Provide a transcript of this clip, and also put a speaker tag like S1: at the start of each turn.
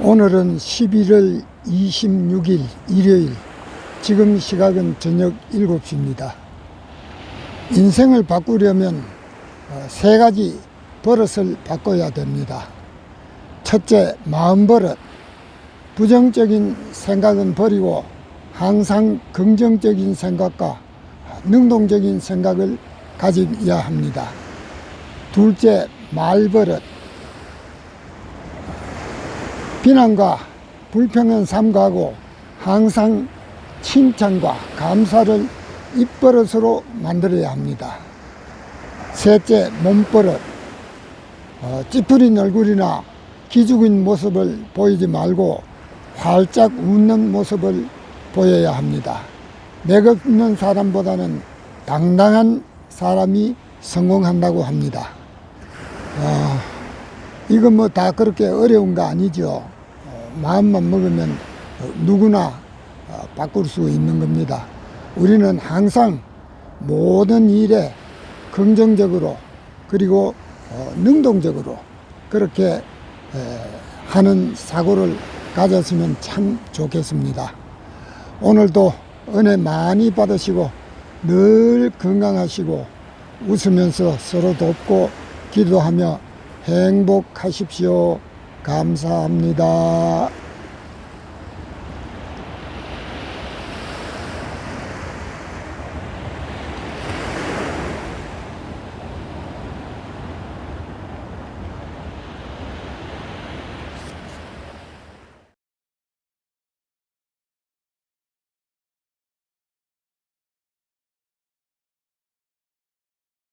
S1: 오늘은 11월 26일 일요일 지금 시각은 저녁 7시입니다. 인생을 바꾸려면 어, 세 가지 버릇을 바꿔야 됩니다. 첫째, 마음 버릇. 부정적인 생각은 버리고 항상 긍정적인 생각과 능동적인 생각을 가져야 합니다. 둘째, 말 버릇. 비난과 불평은 삼가하고 항상 칭찬과 감사를 입버릇으로 만들어야 합니다. 셋째, 몸버릇. 어, 찌푸린 얼굴이나 기죽은 모습을 보이지 말고 활짝 웃는 모습을 보여야 합니다. 맥없는 사람보다는 당당한 사람이 성공한다고 합니다. 어, 이거 뭐다 그렇게 어려운 거 아니죠. 어, 마음만 먹으면 어, 누구나 어, 바꿀 수 있는 겁니다. 우리는 항상 모든 일에 긍정적으로 그리고 어, 능동적으로 그렇게 에, 하는 사고를 가졌으면 참 좋겠습니다. 오늘도 은혜 많이 받으시고 늘 건강하시고 웃으면서 서로 돕고 기도하며 행복하십시오. 감사합니다.